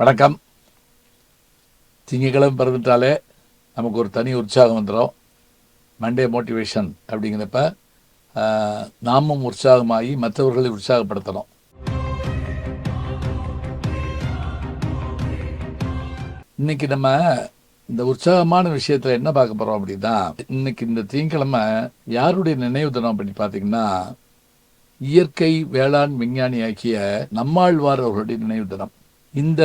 வணக்கம். திங்கக்கிழமை பிறந்துட்டாலே நமக்கு ஒரு தனி உற்சாகம் வந்துடும். மண்டே மோட்டிவேஷன் அப்படிங்கிறப்ப நாமும் உற்சாகமாகி மற்றவர்களை உற்சாகப்படுத்தணும். இன்னைக்கு நம்ம இந்த உற்சாகமான விஷயத்துல என்ன பார்க்க போறோம் அப்படின்னா இன்னைக்கு இந்த திங்கக்கிழமை யாருடைய நினைவு தினம் அப்படின்னு பார்த்தீங்கன்னா இயற்கை வேளாண் விஞ்ஞானி ஆகிய நம்மாழ்வார் அவர்களுடைய நினைவு தினம். இந்த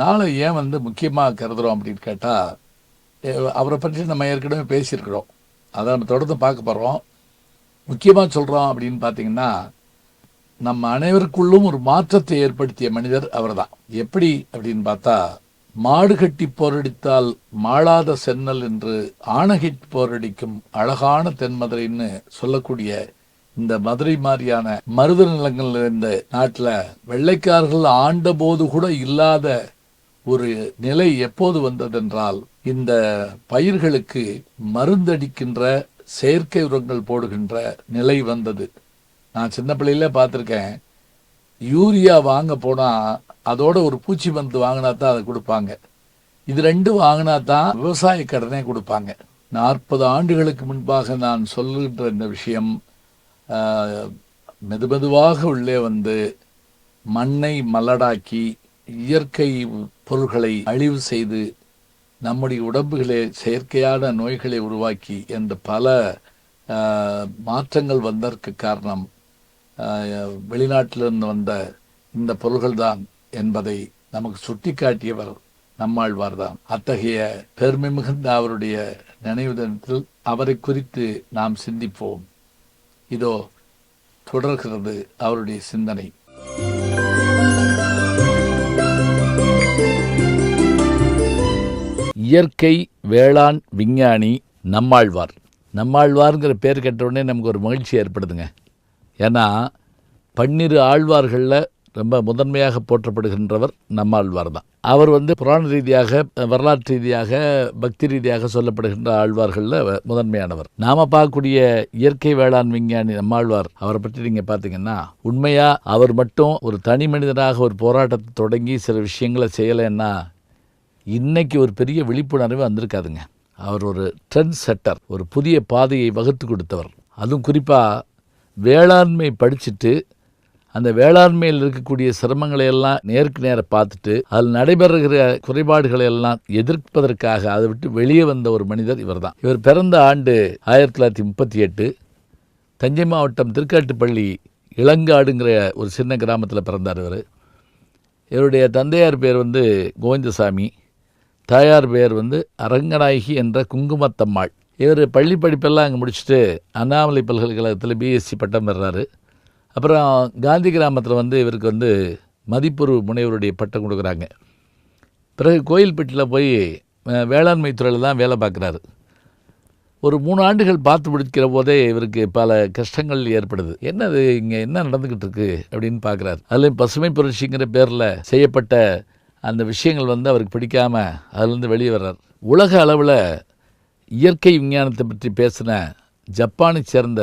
நாளை ஏன் வந்து முக்கியமாக கருதுகிறோம் அப்படின்னு கேட்டால் அவரை பற்றி நம்ம ஏற்கனவே பேசியிருக்கிறோம். அதை நம்ம தொடர்ந்து பார்க்க போகிறோம் முக்கியமாக சொல்கிறோம் அப்படின்னு பார்த்தீங்கன்னா நம்ம அனைவருக்குள்ளும் ஒரு மாற்றத்தை ஏற்படுத்திய மனிதர் அவர்தான். எப்படி அப்படின்னு பார்த்தா மாடு கட்டி போரடித்தால் மாளாத சென்னல் என்று ஆணகிட் போரடிக்கும் அழகான தென்மதுரைன்னு சொல்லக்கூடிய இந்த மதுரை மாதிரியான மருத நிலங்கள் இருந்த நாட்டில் வெள்ளைக்காரர்கள் ஆண்டபோது கூட இல்லாத ஒரு நிலை எப்போது வந்ததென்றால் இந்த பயிர்களுக்கு மருந்தடிக்கின்ற செயற்கை உரங்கள் போடுகின்ற நிலை வந்தது. நான் சின்ன பிள்ளையில பார்த்துருக்கேன். யூரியா வாங்க போனால் அதோட ஒரு பூச்சி மருந்து வாங்கினா தான் அதை கொடுப்பாங்க. இது ரெண்டும் வாங்கினா தான் விவசாய கடனே கொடுப்பாங்க. நாற்பது ஆண்டுகளுக்கு முன்பாக நான் சொல்லுகின்ற இந்த விஷயம் மெது மெதுமெதுவாக உள்ளே வந்து மண்ணை மலடாக்கி இயற்கை பொருள்களை அழிவு செய்து நம்முடைய உடம்புகளே செயற்கையான நோய்களை உருவாக்கி என்ற பல மாற்றங்கள் வந்ததற்கு காரணம் வெளிநாட்டிலிருந்து வந்த இந்த பொருள்கள்தான் என்பதை நமக்கு சுட்டிக்காட்டியவர் நம்மாழ்வார் தான். அத்தகைய பெருமை மிகுந்த அவருடைய நினைவு தினத்தில் அவரை குறித்து நாம் சிந்திப்போம். இதோ தொடர்கிறது அவருடைய சிந்தனை. இயற்கை வேளாண் விஞ்ஞானி நம்மாழ்வார். நம்மாழ்வார்ங்கிற பேர் கேட்ட உடனே நமக்கு ஒரு மகிழ்ச்சி ஏற்படுதுங்க. ஏன்னா பன்னிரு ஆழ்வார்களில் ரொம்ப முதன்மையாக போற்றப்படுகின்றவர் நம்மாழ்வார் தான் அவர் வந்து புராண ரீதியாக வரலாற்று ரீதியாக பக்தி ரீதியாக சொல்லப்படுகின்ற ஆழ்வார்களில் முதன்மையானவர். நாம பார்க்கக்கூடிய இயற்கை வேளாண் விஞ்ஞானி நம்மாழ்வார் அவரை பற்றி நீங்கள் பார்த்தீங்கன்னா உண்மையா அவர் மட்டும் ஒரு தனி மனிதனாக ஒரு போராட்டத்தை தொடங்கி சில விஷயங்களை செய்யலைன்னா இன்னைக்கு ஒரு பெரிய விழிப்புணர்வு வந்திருக்காதுங்க. அவர் ஒரு ட்ரெண்ட் செட்டர் ஒரு புதிய பாதையை வகுத்து கொடுத்தவர். அதுவும் குறிப்பாக வேளாண்மை படிச்சுட்டு அந்த வேளாண்மையில் இருக்கக்கூடிய சிரமங்களை எல்லாம் நேருக்கு நேர பார்த்துட்டு அதில் நடைபெறுகிற குறைபாடுகளை எல்லாம் எதிர்ப்பதற்காக அதை விட்டு வெளியே வந்த ஒரு மனிதர் இவர் தான் இவர் பிறந்த ஆண்டு ஆயிரத்தி தொள்ளாயிரத்தி முப்பத்தி எட்டு தஞ்சை மாவட்டம் திருக்காட்டுப்பள்ளி இளங்காடுங்கிற ஒரு சின்ன கிராமத்தில் பிறந்தார் இவர். இவருடைய தந்தையார் பேர் வந்து கோவிந்தசாமி தாயார் பேர் வந்து அரங்கநாயகி என்ற குங்குமத்தம்மாள். இவர் பள்ளி படிப்பெல்லாம் அங்கே முடிச்சுட்டு அண்ணாமலை பல்கலைக்கழகத்தில் பிஎஸ்சி பட்டம் பெறாரு. அப்புறம் காந்தி கிராமத்தில் வந்து இவருக்கு வந்து மதிப்புரு முனைவருடைய பட்டம் கொடுக்குறாங்க. பிறகு கோயில்பட்டியில் போய் வேளாண்மை துறையில் தான் வேலை பார்க்குறாரு. ஒரு மூணு ஆண்டுகள் பார்த்து பிடிக்கிற போதே இவருக்கு பல கஷ்டங்கள் ஏற்படுது. என்னது இங்கே என்ன நடந்துக்கிட்டு இருக்கு அப்படின்னு பார்க்குறாரு. அதுலேயும் பசுமை புரட்சிங்கிற பேரில் செய்யப்பட்ட அந்த விஷயங்கள் வந்து அவருக்கு பிடிக்காம அதுலேருந்து வெளியே வர்றார். உலக அளவில் இயற்கை விஞ்ஞானத்தை பற்றி பேசின ஜப்பானை சேர்ந்த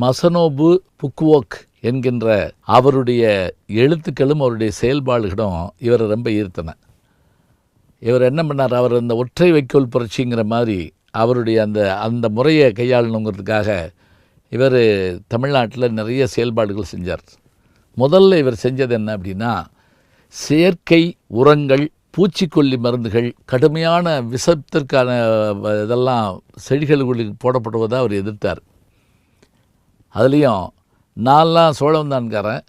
மசனோபு புக்குவோக் என்கின்ற அவருடைய எழுத்துக்களும் அவருடைய செயல்பாடுகளும் இவரை ரொம்ப ஈர்த்தன. இவர் என்ன பண்ணார்? அவர் அந்த ஒற்றை வைக்கோல் புரட்சிங்கிற மாதிரி அவருடைய அந்த அந்த முறையை கையாளணுங்கிறதுக்காக இவர் தமிழ்நாட்டில் நிறைய செயல்பாடுகள் செஞ்சார். முதல்ல இவர் செஞ்சது என்ன அப்படின்னா செயற்கை உரங்கள் பூச்சிக்கொல்லி மருந்துகள் கடுமையான விஷத்திற்கான இதெல்லாம் செடிகளுக்கு போடப்படுவதை அவர் எதிர்த்தார். அதுலேயும் நான்லாம் சோழவந்தான்காரன்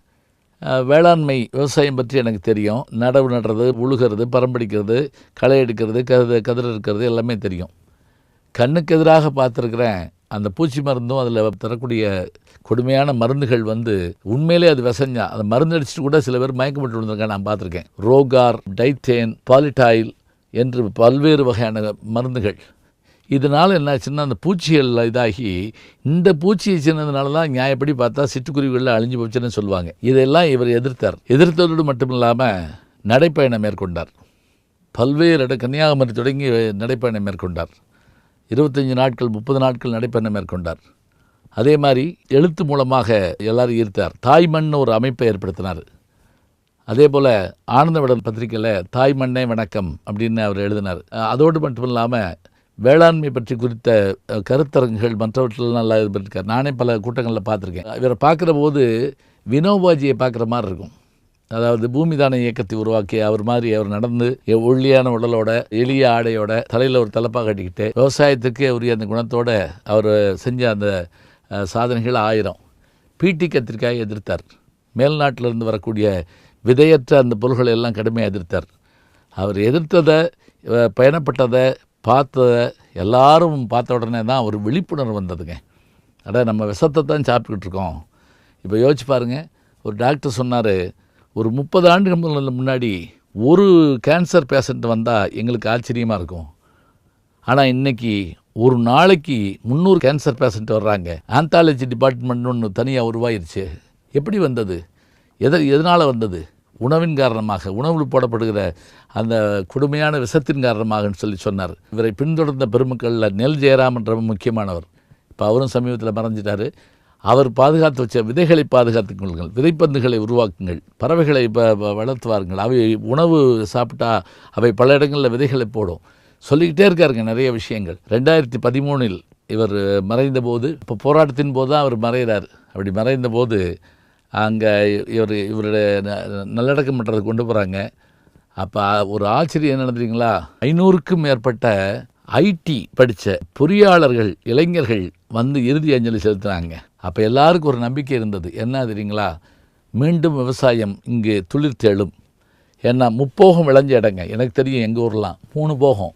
வேளாண்மை விவசாயம் பற்றி எனக்கு தெரியும். நடவு நடுறது உழுகிறது பரம்படிக்கிறது களை எடுக்கிறது கதிர் கதிர் இருக்கிறது எல்லாமே தெரியும். கண்ணுக்கு எதிராக பார்த்துருக்குறேன் அந்த பூச்சி மருந்தும் அதில் தரக்கூடிய கொடுமையான மருந்துகள் வந்து உண்மையிலே அது விசஞ்சா அந்த மருந்து அடிச்சுட்டு கூட சில பேர் மயக்கப்பட்டு விழுந்திருக்காங்க நான் பார்த்துருக்கேன். ரோகார் டைத்தேன் பாலிட்டாயில் என்று பல்வேறு வகையான மருந்துகள். இதனால் என்னாச்சுன்னா அந்த பூச்சிகள் இதாகி இந்த பூச்சியை சின்னதுனால தான் நியாயப்படி பார்த்தா சிட்டுக்குருவிகளில் அழிஞ்சு போச்சுன்னு சொல்லுவாங்க. இதெல்லாம் இவர் எதிர்த்தார். எதிர்த்ததோடு மட்டும் இல்லாமல் நடைப்பயணம் மேற்கொண்டார். பல்வேறு இட கன்னியாகுமரி தொடங்கி நடைப்பயணம் மேற்கொண்டார். இருபத்தஞ்சி நாட்கள் முப்பது நாட்கள் நடைப்பயணம் மேற்கொண்டார். அதே மாதிரி எழுத்து மூலமாக எல்லாரும் ஈர்த்தார். தாய்மண் ஒரு அமைப்பை ஏற்படுத்தினார். அதே போல் ஆனந்தவிடன் பத்திரிக்கையில் தாய்மண்ணே வணக்கம் அப்படின்னு அவர் எழுதினார். அதோடு மட்டும் இல்லாமல் வேளாண்மை பற்றி குறித்த கருத்தரங்குகள் மற்றவற்றில் நல்லா இது பண்ணிருக்கார் நானே பல கூட்டங்களில் பார்த்துருக்கேன். இவரை பார்க்குற போது வினோபாஜியை பார்க்குற மாதிரி இருக்கும். அதாவது பூமிதான இயக்கத்தை உருவாக்கி அவர் மாதிரி அவர் நடந்து எ- ஒல்லியான உடலோட எளிய ஆடையோட தலையில் ஒரு தலைப்பாக கட்டிக்கிட்டு விவசாயத்துக்கு உரிய அந்த குணத்தோட அவர் செஞ்ச அந்த சாதனைகள் ஆயிரம். பீட்டி கத்திரிக்காயை எதிர்த்தார். மேல்நாட்டிலிருந்து வரக்கூடிய விதையற்ற அந்த பொருள்களை எல்லாம் கடுமையாக எதிர்த்தார். அவர் எதிர்த்ததை பயணப்பட்டதை பார்த்த எல்லாரும் பார்த்த உடனே தான் ஒரு விழிப்புணர்வு வந்ததுங்க. அட நம்ம விஷத்தை தான் சாப்பிட்டுக்கிட்டு இருக்கோம். இப்போ யோசிச்சு பாருங்க ஒரு டாக்டர் சொன்னார் ஒரு முப்பது ஆண்டுகள் முன்னாடி ஒரு கேன்சர் பேஷண்ட் வந்தால் எங்களுக்கு ஆச்சரியமாக இருக்கும். ஆனால் இன்னைக்கு ஒரு நாளைக்கு முந்நூறு கேன்சர் பேஷண்ட் வர்றாங்க. ஆந்தாலஜி டிபார்ட்மெண்ட் ஒன்று தனியாக உருவாயிருச்சு. எப்படி வந்தது? எதை எதனால் வந்தது? உணவின் காரணமாக உணவில் போடப்படுகிற அந்த கொடுமையான விஷத்தின் காரணமாகன்னு சொல்லி சொன்னார். இவரை பின்தொடர்ந்த பெருமக்களில் நெல் ஜெயராமன்ற முக்கியமானவர். இப்போ அவரும் சமீபத்தில் மறைஞ்சிட்டார். அவர் பாதுகாத்து வச்ச விதைகளை பாதுகாத்துக் கொள்ளுங்கள் விதைப்பந்துகளை உருவாக்குங்கள் பறவைகளை ப- வளர்த்து வாருங்கள் அவை உணவு சாப்பிட்டா அவை பல இடங்களில் விதைகளை போடும். சொல்லிக்கிட்டே இருக்காருங்க நிறைய விஷயங்கள். ரெண்டாயிரத்தி பதிமூணில் இவர் மறைந்த போது இப்போ போராட்டத்தின் போது தான் அவர் மறைகிறார். அப்படி மறைந்த போது அங்கே இவர் இவருடைய ந- நல்லடக்கம் பண்ணுறது கொண்டு போகிறாங்க அப்போ ஒரு ஆச்சரியம் என்ன நடந்துறீங்களா ஐநூறுக்கும் மேற்பட்ட ஐடி படித்த பொறியாளர்கள் இளைஞர்கள் வந்து இறுதி அஞ்சலி செலுத்துனாங்க. அப்போ எல்லாருக்கும் ஒரு நம்பிக்கை இருந்தது. என்ன தெரியுங்களா? மீண்டும் விவசாயம் இங்கு துளிர்த்தெழும் ஏன்னா முப்போகம் விளைஞ்ச இடங்க. எனக்கு தெரியும் எங்கள் ஊர்லாம். மூணு போகம்.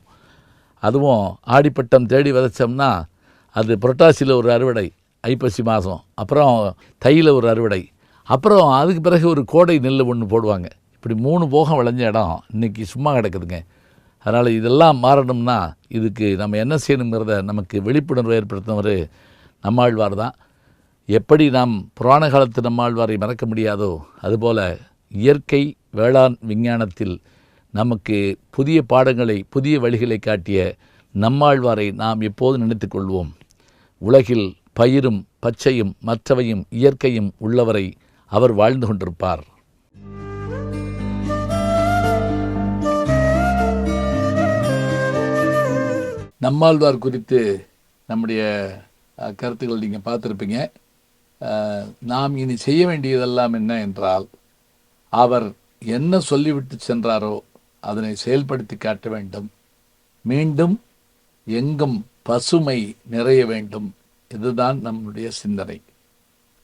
அதுவும் ஆடிப்பட்டம் தேடி விதைச்சோம்னா அது புரட்டாசியில் ஒரு அறுவடை ஐப்பசி மாதம். அப்புறம் தையில் ஒரு அறுவடை. அப்புறம் அதுக்கு பிறகு ஒரு கோடை நெல் ஒன்று போடுவாங்க. இப்படி மூணு போகம் விளைஞ்ச இடம் இன்றைக்கி சும்மா கிடக்குதுங்க. அதனால் இதெல்லாம் மாறணும்னா இதுக்கு நம்ம என்ன செய்யணுங்கிறத நமக்கு விழிப்புணர்வு ஏற்படுத்தினவர் நம்மாழ்வார் தான். எப்படி நாம் புராண காலத்து நம்மாழ்வாரை மறக்க முடியாதோ அதுபோல இயற்கை வேளாண் விஞ்ஞானத்தில் நமக்கு புதிய பாடங்களை புதிய வழிகளை காட்டிய நம்மாழ்வாரை நாம் எப்போது நினைத்து கொள்வோம். உலகில் பயிரும் பச்சையும் மற்றவையும் இயற்கையும் உள்ளவரை அவர் வாழ்ந்து கொண்டிருப்பார். நம்மாழ்வார் குறித்து நம்முடைய கருத்துக்கள் நீங்கள் பார்த்துருப்பீங்க. நாம் இனி செய்ய வேண்டியதெல்லாம் என்ன என்றால் அவர் என்ன சொல்லிவிட்டு சென்றாரோ அதனை செயல்படுத்தி காட்ட வேண்டும். மீண்டும் எங்கும் பசுமை நிறைய வேண்டும். இதுதான் நம்முடைய சிந்தனை.